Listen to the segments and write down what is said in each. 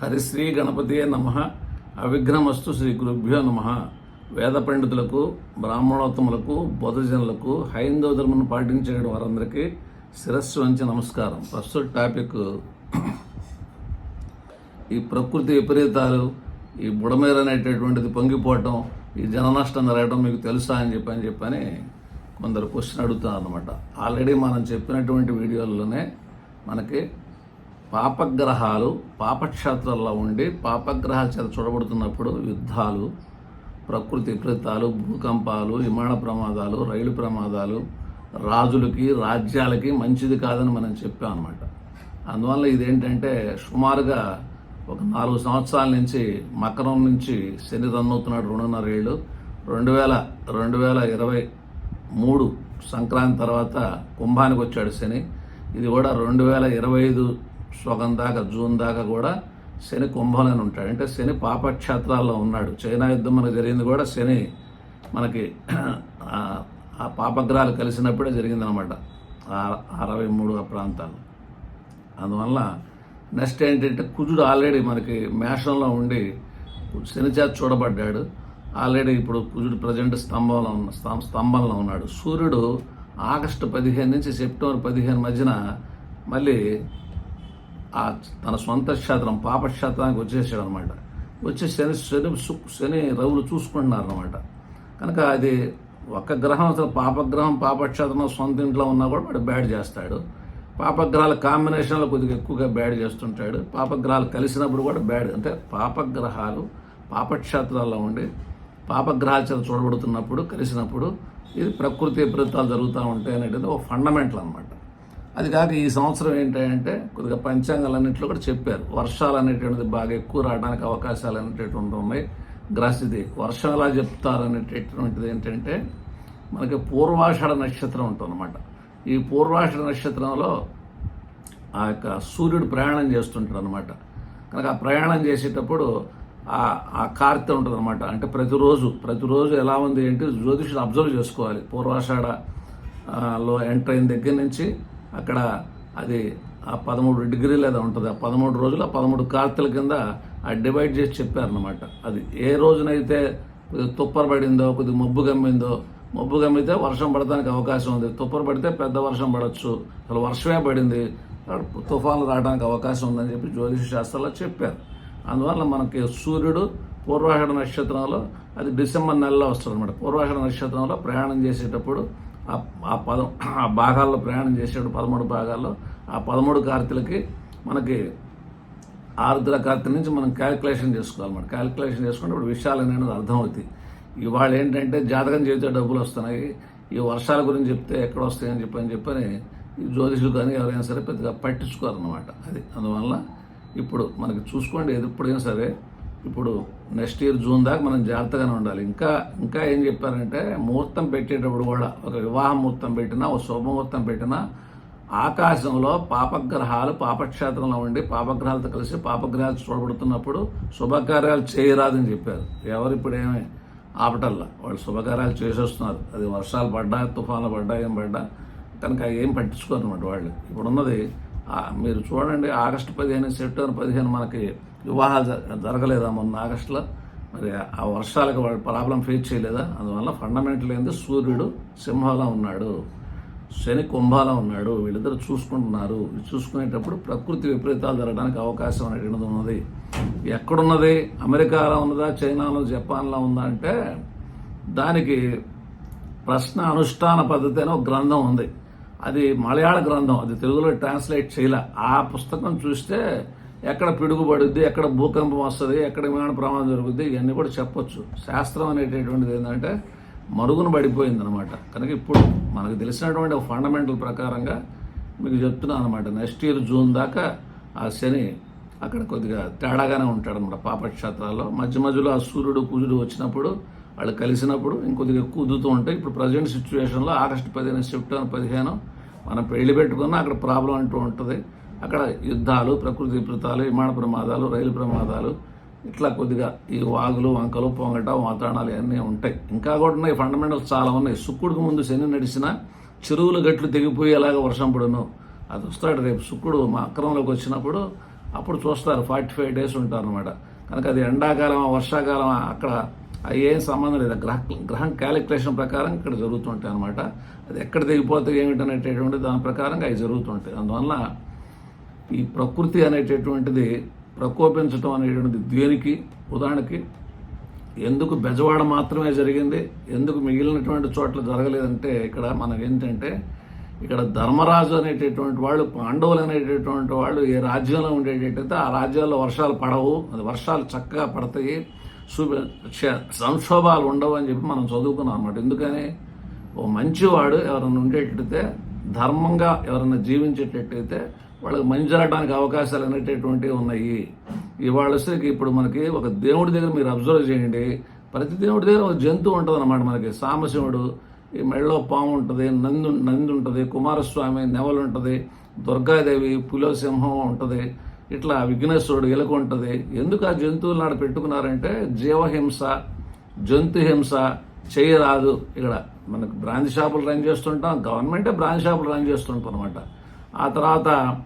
హరిశ్రీ గణపతియే నమ. అవిఘ్నమస్తు శ్రీ గురుభ్యో నమ. వేద పండితులకు బ్రాహ్మణోత్తములకు బోధజనులకు హైందవ ధర్మను పాటించే వారందరికీ శిరస్సు వంచి నమస్కారం. ప్రస్తుత టాపిక్ ఈ ప్రకృతి విపరీతాలు ఈ బుడమేర అనేటటువంటిది పొంగిపోవటం ఈ జననష్టం జరగడం మీకు తెలుసా అని చెప్పి అని చెప్పని కొందరు క్వశ్చన్ అడుగుతున్నారు అనమాట ఆల్రెడీ మనం చెప్పినటువంటి వీడియోల్లోనే మనకి పాపగ్రహాలు పాపక్షేత్రాల్లో ఉండి పాపగ్రహాల చేత చూడబడుతున్నప్పుడు యుద్ధాలు ప్రకృతి విపరీతాలు భూకంపాలు విమాన ప్రమాదాలు రైలు ప్రమాదాలు రాజులకి రాజ్యాలకి మంచిది కాదని మనం చెప్పాం అనమాట అందువల్ల ఇదేంటంటే సుమారుగా ఒక నాలుగు సంవత్సరాల నుంచి మకరం నుంచి శని రన్నవుతున్నాడు రెండున్నర ఏళ్ళు. రెండు వేల రెండు వేల ఇరవై మూడు సంక్రాంతి తర్వాత కుంభానికి వచ్చాడు శని. ఇది కూడా రెండు వేల ఇరవై ఐదు సగం దాకా జూన్ దాకా కూడా శని కుంభంలోనే ఉంటాడు. అంటే శని పాపక్షేత్రాల్లో ఉన్నాడు. చైనా యుద్ధం మనకు జరిగింది కూడా శని మనకి ఆ పాపగ్రహాలు కలిసినప్పుడే జరిగిందనమాట. ఆ- అరవై మూడు ఆ ప్రాంతాలు అందువల్ల నెక్స్ట్ ఏంటంటే కుజుడు ఆల్రెడీ మనకి మేషంలో ఉండి శని చేత చూడబడ్డాడు. ఆల్రెడీ ఇప్పుడు కుజుడు ప్రజెంట్ స్తంభంలో ఉన్న స్తంభంలో ఉన్నాడు. సూర్యుడు ఆగస్టు పదిహేను నుంచి సెప్టెంబర్ పదిహేను మధ్యన మళ్ళీ ఆ తన సొంత క్షేత్రం పాపక్షేత్రానికి వచ్చేసాడు అనమాట వచ్చి శని శని శని రవులు చూసుకుంటున్నారు అనమాట కనుక అది ఒక గ్రహం అసలు పాపగ్రహం పాపక్షేత్రం సొంత ఇంట్లో ఉన్నా కూడా వాడు బ్యాడ్ చేస్తాడు. పాపగ్రహాల కాంబినేషన్లో కొద్దిగా ఎక్కువగా బ్యాడ్ చేస్తుంటాడు. పాపగ్రహాలు కలిసినప్పుడు కూడా బ్యాడ్. అంటే పాపగ్రహాలు పాపక్షేత్రాల్లో ఉండి పాపగ్రహాల చేత చూడబడుతున్నప్పుడు కలిసినప్పుడు ఇది ప్రకృతి విపరీతాలు జరుగుతూ ఉంటాయి అనేది ఒక ఫండమెంటల్ అనమాట అది కాక ఈ సంవత్సరం ఏంటంటే కొద్దిగా పంచాంగాలన్నింటిలో కూడా చెప్పారు. వర్షాలు అనేటువంటిది బాగా ఎక్కువ రావడానికి అవకాశాలు అనేటటువంటి ఉన్నాయి గ్రస్థితి వర్షం ఎలా ఏంటంటే మనకి పూర్వాషాఢ నక్షత్రం ఉంటుందన్నమాట. ఈ పూర్వాషాఢ నక్షత్రంలో ఆ యొక్క సూర్యుడు ప్రయాణం చేస్తుంటాడు అనమాట కనుక ఆ ప్రయాణం చేసేటప్పుడు ఆ ఆ కార్తె ఉంటుంది అనమాట అంటే ప్రతిరోజు ప్రతిరోజు ఎలా ఉంది ఏంటి జ్యోతిషుడు అబ్జర్వ్ చేసుకోవాలి. పూర్వాషాఢ లో ఎంటర్ అయిన దగ్గర నుంచి అక్కడ అది ఆ పదమూడు డిగ్రీలు ఏదో ఉంటుంది. ఆ పదమూడు రోజులు ఆ పదమూడు కార్తెల కింద ఆ డివైడ్ చేసి చెప్పారనమాట అది ఏ రోజునైతే కొద్దిగా తుప్పర పడిందో కొద్దిగా మబ్బు గమ్మిందో మబ్బు గమ్మితే వర్షం పడడానికి అవకాశం ఉంది. తుప్పర పడితే పెద్ద వర్షం పడవచ్చు అసలు వర్షమే పడింది. తుఫాన్లు రావడానికి అవకాశం ఉందని చెప్పి జ్యోతిష శాస్త్రంలో చెప్పారు. అందువల్ల మనకి సూర్యుడు పూర్వాషాఢ నక్షత్రంలో అది డిసెంబర్ నెలలో వస్తుంది అనమాట పూర్వాషాఢ నక్షత్రంలో ప్రయాణం చేసేటప్పుడు ఆ- పద పదం ఆ భాగాల్లో ప్రయాణం చేసాడు పదమూడు భాగాల్లో. ఆ పదమూడు కార్తెలకి మనకి ఆరుద్ర కార్తీ నుంచి మనం క్యాలిక్యులేషన్ చేసుకోవాలన్నమాట క్యాలిక్యులేషన్ చేసుకుంటే ఇప్పుడు విషయాలు అనేది అర్థమవుతాయి ఇవాళ ఏంటంటే జాతకం చేస్తే డబ్బులు వస్తున్నాయి. ఈ వర్షాల గురించి చెప్తే ఎక్కడ వస్తాయని చెప్పని చెప్పని ఈ జ్యోతిషులు కానీ ఎవరైనా సరే పెద్దగా పట్టించుకోరన్నమాట. అది అందువల్ల ఇప్పుడు మనకి చూసుకోండి ఎప్పుడైనా సరే ఇప్పుడు నెక్స్ట్ ఇయర్ జూన్ దాకా మనం జాగ్రత్తగానే ఉండాలి. ఇంకా ఇంకా ఏం చెప్పారంటే ముహూర్తం పెట్టేటప్పుడు కూడా ఒక వివాహ ముహూర్తం పెట్టినా ఒక శుభముహూర్తం పెట్టినా ఆకాశంలో పాపగ్రహాలు పాపక్షేత్రంలో ఉండి పాపగ్రహాలతో కలిసి పాపగ్రహాలు చూడబడుతున్నప్పుడు శుభకార్యాలు చేయరాదని చెప్పారు. ఎవరు ఇప్పుడు ఏమి ఆపటల్లా? వాళ్ళు శుభకార్యాలు చేసేస్తున్నారు. అది వర్షాలు పడ్డా తుఫాన్లు పడ్డా ఏం పడ్డా? కనుక ఏం పట్టించుకోరు అనమాట వాళ్ళు. ఇప్పుడున్నది మీరు చూడండి ఆగస్టు పదిహేను సెప్టెంబర్ పదిహేను మనకి వివాహాలు జ- జరగలేదా మొన్న ఆగస్టులో? మరి ఆ వర్షాలకు ప్రాబ్లం ఫేస్ చేయలేదా? అందువల్ల ఫండమెంటల్ ఏంది? సూర్యుడు సింహంలో ఉన్నాడు. శని కుంభాలో ఉన్నాడు. వీళ్ళిద్దరు చూసుకుంటున్నారు. ఇది చూసుకునేటప్పుడు ప్రకృతి విపరీతాలు జరగడానికి అవకాశం అనేటువంటిది ఉన్నది. ఎక్కడున్నది? అమెరికాలో ఉన్నదా? చైనాలో? జపాన్లో ఉందా? అంటే దానికి ప్రశ్న అనుష్ఠాన పద్ధతి అనే ఒక గ్రంథం ఉంది. అది మలయాళ గ్రంథం అది తెలుగులో ట్రాన్స్లేట్ చేయలే. ఆ పుస్తకం చూస్తే ఎక్కడ పిడుగుపడుద్ది ఎక్కడ భూకంపం వస్తుంది ఎక్కడ విమాన ప్రమాదం జరుగుద్ది ఇవన్నీ కూడా చెప్పొచ్చు. శాస్త్రం అనేటటువంటిది ఏంటంటే మరుగున పడిపోయింది అనమాట కనుక ఇప్పుడు మనకు తెలిసినటువంటి ఫండమెంటల్ ప్రకారంగా మీకు చెప్తున్నాను అనమాట నెక్స్ట్ ఇయర్ జూన్ దాకా ఆ శని అక్కడ కొద్దిగా తేడాగానే ఉంటాడు అనమాట పాపక్షేత్రాల్లో. మధ్య మధ్యలో ఆ సూర్యుడు కుజుడు వచ్చినప్పుడు వాళ్ళు కలిసినప్పుడు ఇంకొద్దిగా ఎక్కువ ఉంటాయి ఇప్పుడు ప్రజెంట్ సిచ్యువేషన్లో ఆగస్టు పదిహేను సెప్టెంబర్ పదిహేను మనం పెళ్ళి పెట్టుకున్నా అక్కడ ప్రాబ్లం అంటూ ఉంటుంది. అక్కడ యుద్ధాలు ప్రకృతి విపరీతాలు విమాన ప్రమాదాలు రైలు ప్రమాదాలు ఇట్లా కొద్దిగా ఈ వాగులు వంకలు పొంగట వాతావరణాలు ఇవన్నీ ఉంటాయి. ఇంకా కూడా ఉన్నాయి ఫండమెంటల్స్ చాలా ఉన్నాయి. శుక్రుడికి ముందు శని నడిచిన చెరువులు గట్లు తెగిపోయేలాగా వర్షం పడును. అది వస్తాడు రేపు శుక్రుడు మా అక్రమంలోకి వచ్చినప్పుడు అప్పుడు చూస్తారు ఫార్టీ ఫైవ్ డేస్ ఉంటారు అనమాట కనుక అది ఎండాకాలం వర్షాకాలం అక్కడ అవి ఏం సంబంధం లేదు గ్రహ గ్రహం క్యాలిక్యులేషన్ ప్రకారం ఇక్కడ జరుగుతుంటాయి అనమాట అది ఎక్కడ దిగిపోతే ఏమిటనేటటువంటి దాని ప్రకారంగా అవి జరుగుతుంటాయి. అందువల్ల ఈ ప్రకృతి అనేటటువంటిది ప్రకోపించడం అనేటువంటిది దేనికి? ఉదాహరణకి ఎందుకు బెజవాడ మాత్రమే జరిగింది? ఎందుకు మిగిలినటువంటి చోట్ల జరగలేదంటే ఇక్కడ మనం ఏంటంటే ఇక్కడ ధర్మరాజు అనేటటువంటి వాళ్ళు పాండవులు అనేటటువంటి వాళ్ళు ఏ రాజ్యంలో ఉండేటట్టయితే ఆ రాజ్యాల్లో వర్షాలు పడవు. అది వర్షాలు చక్కగా పడతాయి. శుభ సంక్షోభాలు ఉండవు అని చెప్పి మనం చదువుకున్నాం అనమాట ఎందుకని? ఓ మంచివాడు ఎవరైనా ఉండేటట్టయితే ధర్మంగా ఎవరైనా జీవించేటట్టయితే వాళ్ళకి మంచి జరగడానికి అవకాశాలు అనేటటువంటివి ఉన్నాయి. ఇవాళ వచ్చేసరికి ఇప్పుడు మనకి ఒక దేవుడి దగ్గర మీరు అబ్జర్వ్ చేయండి. ప్రతి దేవుడి దగ్గర ఒక జంతువు ఉంటుంది అనమాట మనకి. సామశివుడు ఈ మెళ్ళో పాము ఉంటుంది నంది నంది ఉంటుంది కుమారస్వామి నెవలు ఉంటుంది దుర్గాదేవి పులోసింహం ఉంటుంది. ఇట్లా విఘ్నేశ్వరుడు ఎలుకుంటుంది ఎందుకు ఆ జంతువులు నాడు పెట్టుకున్నారంటే జీవహింస జంతు హింస చేయరాదు ఇక్కడ. మనకు బ్రాంచ్ షాపులు రన్ చేస్తుంటాం గవర్నమెంటే బ్రాంచ్ షాపులు రన్ చేస్తుంటాం అనమాట ఆ తర్వాత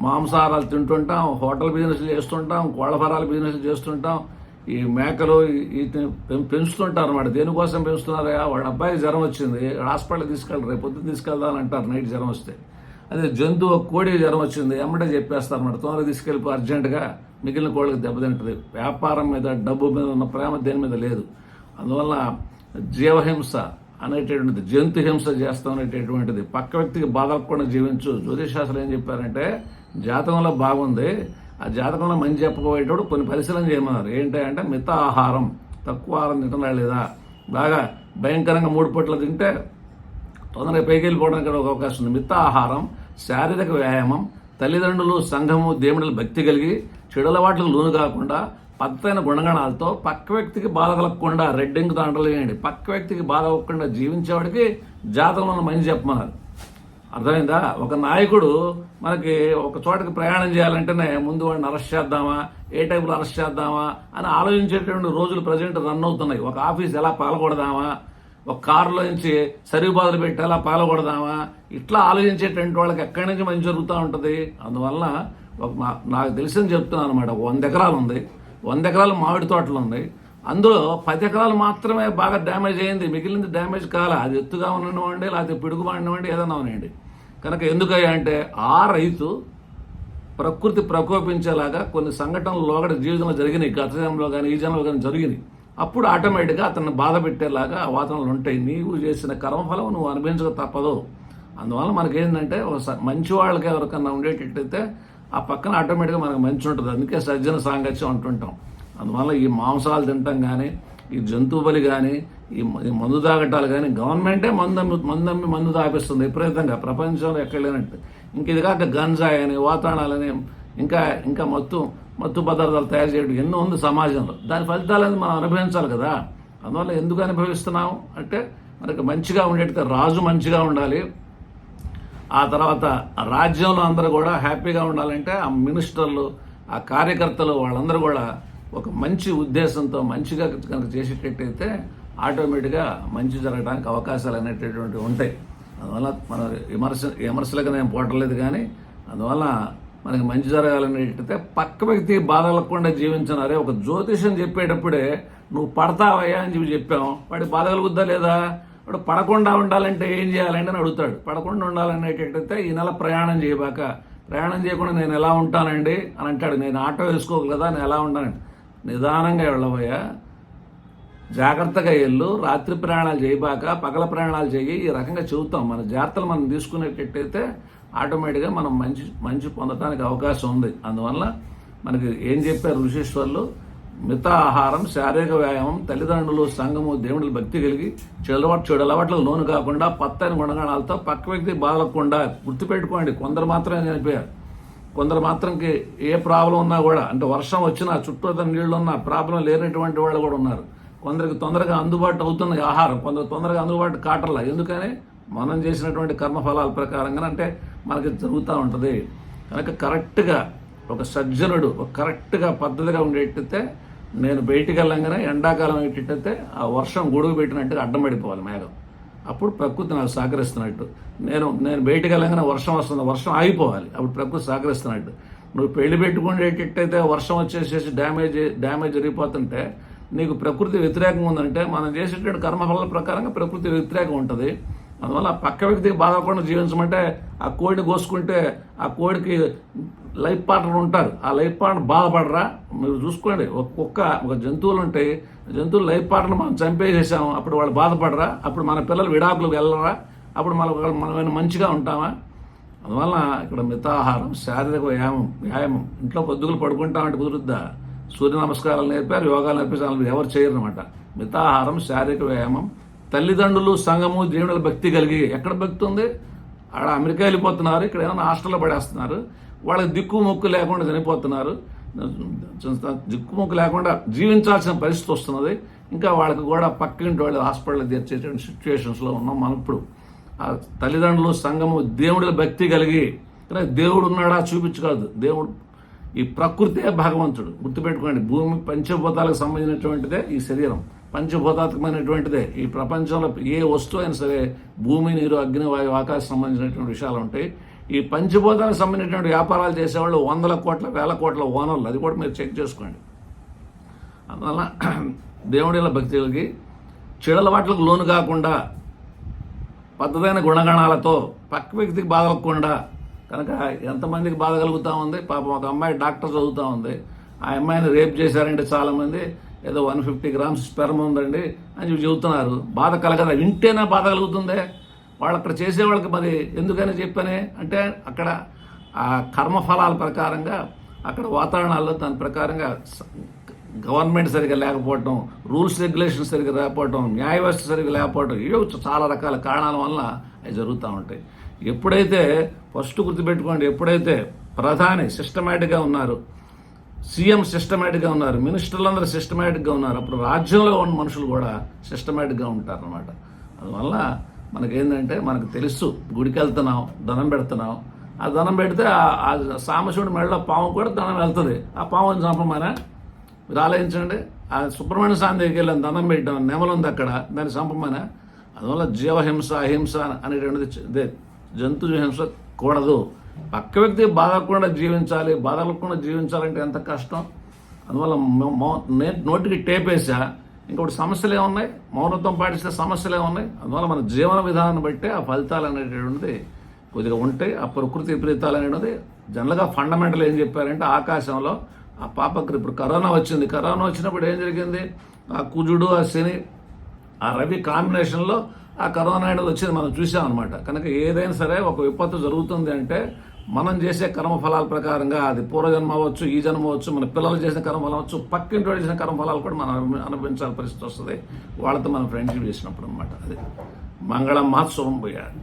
మాంసాహారాలు తింటుంటాం హోటల్ బిజినెస్ చేస్తుంటాం కోళ్ళ ఫారాల బిజినెస్ చేస్తుంటాం. ఈ మేకలు ఈ- పెం- పెంచుతుంటారు అనమాట దేనికోసం పెంచుతున్నారా వాళ్ళ అబ్బాయి జ్వరం వచ్చింది. హాస్పిటల్ తీసుకెళ్ళి రేపు పొద్దున్న తీసుకెళ్దాం అంటారు. నైట్ జ్వరం వస్తే. అదే జంతువు ఒక కోడి జ్వరం వచ్చింది ఎమ్మటే చెప్పేస్తారన్నమాట తొందరగా తీసుకెళ్ళిపో అర్జెంటుగా. మిగిలిన కోళ్ళకి దెబ్బతింటుంది వ్యాపారం మీద డబ్బు మీద ఉన్న ప్రేమ దేని మీద లేదు. అందువల్ల జీవహింస అనేటటువంటిది జంతు హింస చేస్తాం అనేటటువంటిది పక్క వ్యక్తికి బాధపడకుండా జీవించు. జ్యోతిషాస్త్రం ఏం చెప్పారంటే జాతకంలో బాగుంది ఆ జాతకంలో మంచి చెప్పబోయేటప్పుడు కొన్ని పరిశీలన చేయమన్నారు. ఏంటంటే మిత ఆహారం తక్కువ ఆహారం తింటున్నా లేదా? బాగా భయంకరంగా మూడు పూటలు తింటే తొందరగా పైకి వెళ్ళిపోవడానికి ఒక అవకాశం ఉంది. మిత ఆహారం శారీరక వ్యాయామం తల్లిదండ్రులు సంఘము దేవుడుల భక్తి కలిగి చెడులవాట్లకు లోను కాకుండా పద్ధతైన గుణగణాలతో పక్క వ్యక్తికి బాధ కలగకుండా రెడ్డింగ్ తాండలేయండి పక్క వ్యక్తికి బాధ అవ్వకుండా జీవించేవాడికి జాతకంలో ఉన్న మంచి చెప్పమన్నారు. అర్థమైందా? ఒక నాయకుడు మనకి ఒక చోటకి ప్రయాణం చేయాలంటేనే ముందు వాడిని అరెస్ట్ చేద్దామా? ఏ టైపులో అరెస్ట్ చేద్దామా? అని ఆలోచించేటువంటి రోజులు ప్రజెంట్ రన్ అవుతున్నాయి. ఒక ఆఫీస్ ఎలా పాల్గొడదామా ఒక కారులో నుంచి సరిబాదులు పెట్టి ఎలా పాల్గొడదామా? ఇట్లా ఆలోచించేటువంటి వాళ్ళకి ఎక్కడి నుంచి మంచి జరుగుతూ ఉంటుంది? అందువల్ల ఒక మా- నాకు తెలిసింది చెప్తున్నాను అనమాట వంద ఎకరాలు ఉంది. వంద ఎకరాలు మామిడి తోటలు ఉన్నాయి అందులో పది ఎకరాలు మాత్రమే బాగా డ్యామేజ్ అయింది. మిగిలింది డ్యామేజ్ కాల. అది ఎత్తుగా ఉండనివ్వండి లేకపోతే పిడుగు పడినవ్వండి ఏదైనా అవనండి కనుక ఎందుకయ్యా అంటే ఆ రైతు ప్రకృతి ప్రకోపించేలాగా కొన్ని సంఘటనలు లోగడ జీవితంలో జరిగినాయి. గత జన్మలో కానీ ఈ జన్మలో కానీ జరిగినాయి. అప్పుడు ఆటోమేటిక్గా అతన్ని బాధ పెట్టేలాగా ఆ ఉంటాయి. నీవు చేసిన కర్మఫలం నువ్వు అనుభవించక తప్పదు. అందువల్ల మనకేంటంటే ఒకసారి స- మంచి వాళ్ళకి ఎవరికన్నా ఉండేటట్టయితే ఆ పక్కన ఆటోమేటిక్గా మనకు మంచి ఉంటుంది. అందుకే సజ్జన సాంగత్యం అంటుంటాం. అందువల్ల ఈ మాంసాలు తింటాం కానీ ఈ జంతువు బలి కానీ ఈ మందు తాగటాలు కానీ గవర్నమెంటే మందు మందమ్మి మందు మందు తాపిస్తుంది విపరీతంగా. ప్రపంచంలో ఎక్కడ లేనట్టు. ఇంక ఇది కాక గంజాయి అని వాతావరణాలని ఇంకా ఇంకా మొత్తం మత్తు పదార్థాలు తయారు చేయడం ఎన్నో ఉంది సమాజంలో. దాని ఫలితాలను మనం అనుభవించాలి కదా. అందువల్ల ఎందుకు అనుభవిస్తున్నాం అంటే మనకు మంచిగా ఉండేట్టుగా రాజు మంచిగా ఉండాలి. ఆ తర్వాత ఆ రాజ్యంలో అందరూ కూడా హ్యాపీగా ఉండాలంటే ఆ మినిస్టర్లు ఆ కార్యకర్తలు వాళ్ళందరూ కూడా ఒక మంచి ఉద్దేశంతో మంచిగా కనుక చేసేటట్టయితే ఆటోమేటిక్గా మంచి జరగడానికి అవకాశాలు అనేటటువంటివి ఉంటాయి. అందువల్ల మన విమర్శ విమర్శలకు నేను పోవట్లేదు కానీ అందువల్ల మనకి మంచి జరగాలనేటైతే పక్క వ్యక్తి బాధ కలగకుండా జీవించనారే. ఒక జ్యోతిషం చెప్పేటప్పుడే నువ్వు పడతావయ్యా అని చెప్పి చెప్పాం. వాడి బాధ కలుగుద్దా లేదా? వాడు పడకుండా ఉండాలంటే ఏం చేయాలంటే అని అడుగుతాడు. పడకుండా ఉండాలనేటట్టయితే ఈ నెల ప్రయాణం చేయబాక. ప్రయాణం చేయకుండా నేను ఎలా ఉంటానండి? అని అంటాడు. నేను ఆటో వేసుకోగలదా నేను ఎలా ఉంటానండి? నిదానంగా వెళ్ళబోయా జాగ్రత్తగా వెళ్ళు. రాత్రి ప్రయాణాలు చేయబాక పగల ప్రయాణాలు చేయి ఈ రకంగా చెబుతాం. మన జాగ్రత్తలు మనం తీసుకునేటట్టయితే ఆటోమేటిక్గా మనం మంచి మంచి పొందడానికి అవకాశం ఉంది. అందువల్ల మనకి ఏం చెప్పారు ఋషీశ్వర్లు మిత ఆహారం శారీరక వ్యాయామం తల్లిదండ్రులు సంఘము దేవుడి భక్తి కలిగి చెడలవాటు చెడు అలవాట్లకు లోను కాకుండా పత్తైన గుణగణాలతో పక్క వ్యక్తి బాధకుండా గుర్తుపెట్టుకోండి. కొందరు మాత్రమే చనిపోయారు కొందరు మాత్రంకి ఏ ప్రాబ్లం ఉన్నా కూడా అంటే వర్షం వచ్చినా చుట్టూ నీళ్ళు ఉన్నా ప్రాబ్లం లేనటువంటి వాళ్ళు కూడా ఉన్నారు. కొందరికి తొందరగా అందుబాటు అవుతుంది ఆహారం. కొందరు తొందరగా అందుబాటు కాటర్లా ఎందుకని? మనం చేసినటువంటి కర్మఫలాల ప్రకారంగా అంటే మనకి జరుగుతూ ఉంటుంది. కనుక కరెక్ట్గా ఒక సజ్జనుడు ఒక కరెక్ట్గా పద్ధతిగా ఉండేటైతే నేను బయటికి వెళ్ళంగానే ఎండాకాలం ఏంటంటే ఆ వర్షం గొడుగు పెట్టినట్టుగా అడ్డం పడిపోవాలి మేఘం. అప్పుడు ప్రకృతి నాకు సహకరిస్తున్నట్టు నేను నేను బయటికి వెళ్ళంగానే వర్షం వస్తుంది వర్షం ఆగిపోవాలి. అప్పుడు ప్రకృతి సహకరిస్తున్నట్టు నువ్వు పెళ్ళి పెట్టుకునేటట్టయితే వర్షం వచ్చేసేసి డ్యామేజ్ డ్యామేజ్ జరిగిపోతుంటే నీకు ప్రకృతి వ్యతిరేకంగా ఉందంటే మనం చేసేటువంటి కర్మఫలాల ప్రకారంగా ప్రకృతి వ్యతిరేకం ఉంటుంది. అందువల్ల పక్క వ్యక్తికి బాధపడకుండా జీవించమంటే ఆ కోడిని కోసుకుంటే ఆ కోడికి లైఫ్ పార్ట్నర్ ఉంటారు. ఆ లైఫ్ పార్ట్నర్ బాధపడరా? మీరు చూసుకోండి. ఒక కుక్క ఒక జంతువులు ఉంటాయి. జంతువులు లైఫ్ పార్ట్నర్ మనం చంపేసేసాము అప్పుడు వాళ్ళు బాధపడరా? అప్పుడు మన పిల్లలు విడాకులు వెళ్ళరా? అప్పుడు మన మనం మంచిగా ఉంటామా? అందువల్ల ఇక్కడ మితాహారం శారీరక వ్యాయామం వ్యాయామం. ఇంట్లో పొద్దుగులు పడుకుంటామంటే కుదురుద్దా? సూర్య నమస్కారాలు నేర్పారు యోగాలు నేర్పించాలి ఎవరు చేయరు అనమాట మితాహారం శారీరక వ్యాయామం తల్లిదండ్రులు సంఘము దేవుడి భక్తి కలిగి ఎక్కడ భక్తి ఉంది ఆడ అమెరికా వెళ్ళిపోతున్నారు ఇక్కడ ఏమైనా హాస్టల్లో పడేస్తున్నారు వాళ్ళకి దిక్కు మొక్కు లేకుండా చనిపోతున్నారు. దిక్కు మొక్కు లేకుండా జీవించాల్సిన పరిస్థితి వస్తున్నది. ఇంకా వాళ్ళకి కూడా పక్కింటి వాళ్ళు హాస్పిటల్ తెచ్చేటువంటి సిచ్యువేషన్స్లో ఉన్నాం మనం ఇప్పుడు. ఆ తల్లిదండ్రులు సంఘము దేవుడి భక్తి కలిగి కానీ దేవుడు ఉన్నాడా చూపించగలదు. దేవుడు ఈ ప్రకృతే భగవంతుడు. గుర్తుపెట్టుకోండి భూమి పంచభూతాలకు సంబంధించినటువంటిదే ఈ శరీరం. పంచభూతాత్మకమైనటువంటిదే. ఈ ప్రపంచంలో ఏ వస్తువు అయినా సరే భూమి నీరు అగ్ని వాయువు ఆకాశం సంబంధించినటువంటి విషయాలు ఉంటాయి. ఈ పంచభూతాలకు సంబంధించినటువంటి వ్యాపారాలు చేసేవాళ్ళు వందల కోట్ల వేల కోట్ల ఓనర్లు. అది కూడా మీరు చెక్ చేసుకోండి. అందువల్ల దేవుడిల భక్తులకి చెడలవాట్లకు లోను కాకుండా పద్ధతైన గుణగణాలతో పక్క వ్యక్తికి బాధలకుండా కనుక ఎంతమందికి బాధ కలుగుతూ ఉంది? పాపం ఒక అమ్మాయి డాక్టర్ చదువుతూ ఉంది. ఆ అమ్మాయిని రేప్ చేశారంటే చాలామంది. ఏదో వన్ ఫిఫ్టీ గ్రామ్స్ స్పెర్మ్ ఉందండి అని చెప్పి చెబుతున్నారు. బాధ కలగదా? వింటేనే బాధ కలుగుతుంది? వాళ్ళు అక్కడ చేసే వాళ్ళకి మరి ఎందుకని చెప్పనే? అంటే అక్కడ ఆ కర్మఫలాల ప్రకారంగా అక్కడ వాతావరణాల్లో దాని ప్రకారంగా గవర్నమెంట్ సరిగా లేకపోవటం రూల్స్ రెగ్యులేషన్స్ సరిగా లేకపోవటం న్యాయ వ్యవస్థ సరిగా లేకపోవటం ఇవి చాలా రకాల కారణాల వల్ల అవి జరుగుతూ ఉంటాయి. ఎప్పుడైతే ఫస్ట్ గుర్తుపెట్టుకోండి ఎప్పుడైతే ప్రధాని సిస్టమేటిక్గా ఉన్నారు సీఎం సిస్టమేటిక్గా ఉన్నారు మినిస్టర్లు అందరూ సిస్టమేటిక్గా ఉన్నారు. అప్పుడు రాజ్యంలో ఉన్న మనుషులు కూడా సిస్టమేటిక్గా ఉంటారనమాట అందువల్ల మనకేంటంటే మనకు తెలుసు గుడికి వెళ్తున్నాం ధనం పెడుతున్నాం. ఆ ధనం పెడితే ఆ- సామశివుడి మెడలో పాము కూడా ధనం వెళ్తుంది. ఆ పాముని చంపమానా మీరు ఆలోచించండి. ఆ సుబ్రహ్మణ్య స్వామి దగ్గరికి వెళ్ళాం దండం పెట్టాం నెమలు ఉంది అక్కడ దాన్ని చంపమనే అందువల్ల జీవహింస అహింస అనేటువంటిది జంతు హింస కూడదు. పక్క వ్యక్తి బాధకుండా జీవించాలి బాధలకుండా జీవించాలంటే ఎంత కష్టం? అందువల్ల మౌ- నే- నోటికి టేప్ వేసా ఇంకొకటి సమస్యలు ఏమున్నాయి? మౌనత్వం పాటిస్తే సమస్యలు ఏమున్నాయి? అందువల్ల మన జీవన విధానాన్ని బట్టి ఆ ఫలితాలు అనేటటువంటిది కొద్దిగా ఉంటాయి. ఆ ప్రకృతి విపరీతాలు అనేది జనరల్గా ఫండమెంటల్ ఏం చెప్పారంటే ఆకాశంలో ఆ పాపకు ఇప్పుడు కరోనా వచ్చింది. కరోనా వచ్చినప్పుడు ఏం జరిగింది? ఆ కుజుడు ఆ శని ఆ రవి కాంబినేషన్లో ఆ కరోనా అనేది వచ్చింది మనం చూసాం అనమాట కనుక ఏదైనా సరే ఒక విపత్తు జరుగుతుంది అంటే మనం చేసే కర్మఫలాల ప్రకారంగా అది పూర్వజన్మ అవ్వచ్చు ఈ జన్మ అవ్వచ్చు మన పిల్లలు చేసిన కర్మఫలం అవ్వచ్చు పక్కింటి చేసిన కర్మఫలాలు కూడా మనం అనుభవించాల్సిన పరిస్థితి వస్తుంది. వాళ్ళతో మనం ఫ్రెండ్షిప్ చేసినప్పుడు అనమాట అది. మంగళం మహోత్సవం పోయాడు